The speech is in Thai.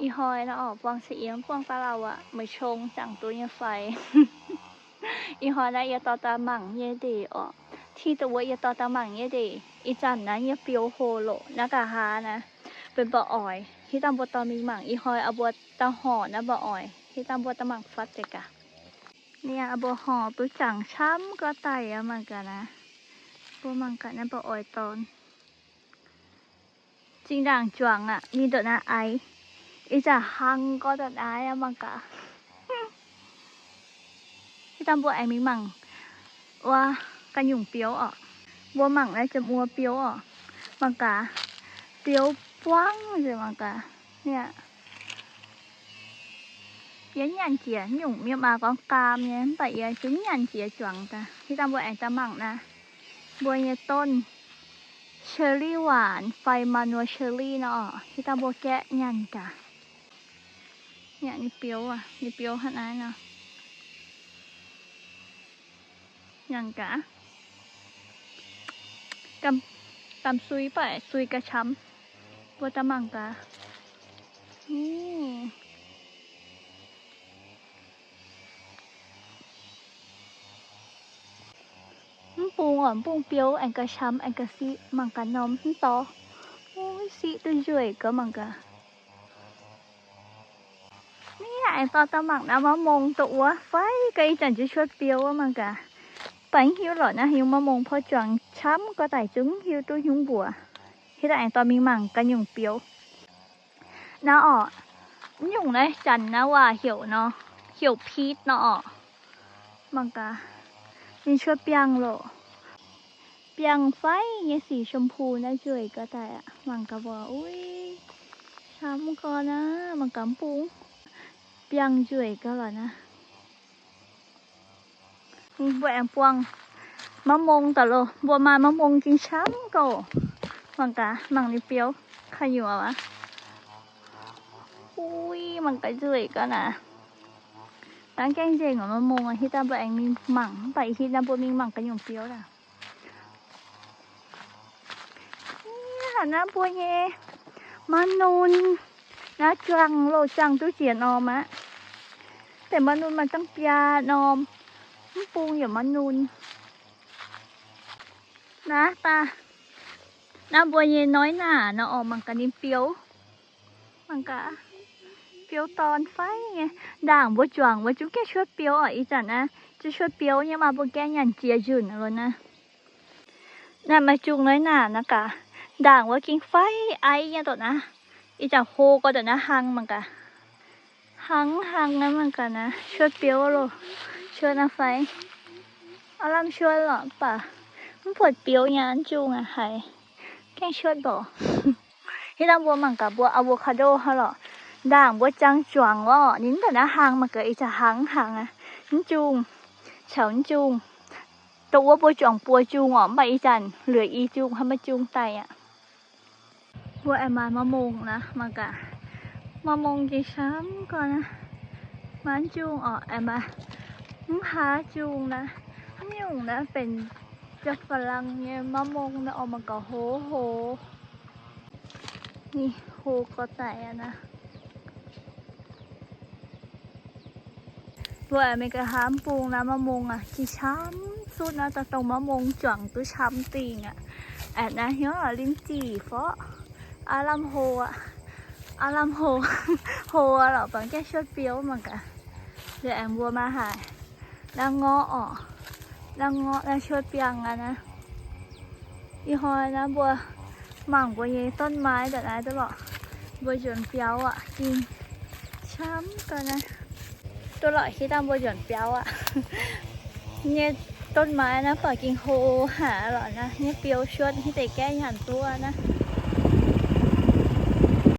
อีหอยนะออกปวงเสียงพวงปลาเราอะมือชงจังตัวเนี่ยไฟ อีหอยนะอย่าต่อตาหมั่งเยดีออกที่ตัวอย่าต่อตาหมั่งเยดีอีจันนะอย่าเปียวโฮโลนะกะฮานะ เป็นบ่ออ่อย ที่ตำบลตอมีหมั่งอีหอยเอาบัวตาห่อนะบ่ออ่อย ที่ตำบลตะหมั่งฟัดเจกะเนี่ยเอาบัวห่อตัวจังช้ำก็ไตอะมันกันนะบัวมังกันนะบ่ออ่อยตอนจริงด่างจวงอะมีดอกนะไออีจะหังก็ดอกไออะมันกะที่ตำบลไอ มีหมั่งว่ากันหยุ่งเปียวอะบัวมั่งแล้จะมัวเปียวอะมันกะเปียวป้วงเลยมันกะเนี่ย yến nhàn chĩa nhung miệng mà con cam nhé tại uh, chúng nhàn chĩa chuẩn ta ที่ตำบลแองตะมั่งนะบัวเนี่ยต้นเชอร์รี่หวานไฟมานัวเชอร์รี่เนาะที่ตำบลแกะ nhàn จ้ะ เนี่ยนี่เปียวอะนี่เปียวขนาดเนาะ nhàn cả cầm cầm suy phải suy cả chấm vô ta măng cả Ừm. มันปูอะปูเปียวอันกระช้ำอันกระซีมังกะนมมันต่อโอ้ยซีตัวจ่วยก็มังกะ นี่ไอ้ตอตะหมักนะมะมงตัวไฟไกจันจะชดเปียวอะมังกะ bánh hiếu lợn á hiếu mà mông phô choàng chấm có tải trứng hiếu tôi nhung bùa khi đại tao mình mảng cái nhung piếu nó ọ nhung đấy chẳng nó ว่า hiểu nó hiểu pít nó ọ bằng cả mình chưa piang lộ piang phái nghe สีชมพูนะช่วยก็แต่อะมันก็บอกอุ้ยช้ำก่อนนะมันกำปุง เปียงช่วยก็หรอนะบัวแอมพวงมะมงตะโลบัวมามะมงกินช้ำก็มังกะมังนี่เปียวใครอยู่อะ วะอุ้ยมันก็จุยก็นะร้านแกงเจงของมะมงอะที่ตาบัวแองมีหมั่งไปที่ตาบัวมีหมั่งกันอยู่เปียวน่ะนี่หันหน้าบัวเยมานูนนะจังโลจังตู้เจียนอมะแต่มานูนมันต้องปยานอมมันปูอย่ามานูนนะตาน้าบัวเย็นน้อยหน่าเนาะออกมันกะนิ่มเปียวมันกะเปียวตอนไฟไงด่างบัวจวงบัวจุ๊กแค่ช่วยเปียวอะอีจันนะจะช่วยเปียวเนี่ยมาบัวแกหยันเจียจุนเลยนะน่ะมาจุงน้อยหน่านะกะด่างว่ากินไฟไอเนี่ยตัวนะ อีจันโฮก็ตัวนะหังเหมันกะหังหังนะมันกะนนะช่วยเปียวโลช่วยนะไฟเอาลำช่วยหรอป่ะมันปวดเปียวยานจูงอะใครแกล้งช่วยบอกที่ลำบัวเหมันกับบัวอะโวคาโดฮะหรอด่างบัวจังจวงว่อนิ้นแต่นะหางมันก็อีจะหางหางอะนิ้นจูงเฉานิ้นจูงตัวบัวจวงปัวจูงอ๋อใบอีจันเหลืออีจูงให้มาจูงไตอะ บัวแอมมามะมงนะมันกะมะมงกี่ช้ำก่อนนะมันจูงอ๋อแอมมาหาจูงนะนี่ยงนะเป็นจะฝรั่งเนี่ยมะมงนะออกมาก็โหโหนี่โหก็แต่อะนะว่าไม่กระหามปูงนะมะมงอะที่ช้ำสุดนะแต่ตรงมะมงจ่วงตัวช้ำติงอะแอดนะเฮียลิ้นจี่เพราะ อารัมโฮอะอารัมโฮโฮอะหรอบางแกชดเปียวมันกะเดี๋ยวแอมบัวมาหาย đang ngó ở đang ngó đang chốt piang à nè đi hồi nó bùa mảng bùa gì ต้นไม้แต่ไหนจะบอกบัวหยวนเปียวอะกินช้ำกันนะ ตัวหล่อยที่ตามบัวหยวนเปียวอะเนี่ยต้นไม้นะเปิดกินโฮหาหรอนะเนี่ยเปียวชวดที่แต่แก้หันตัวนะ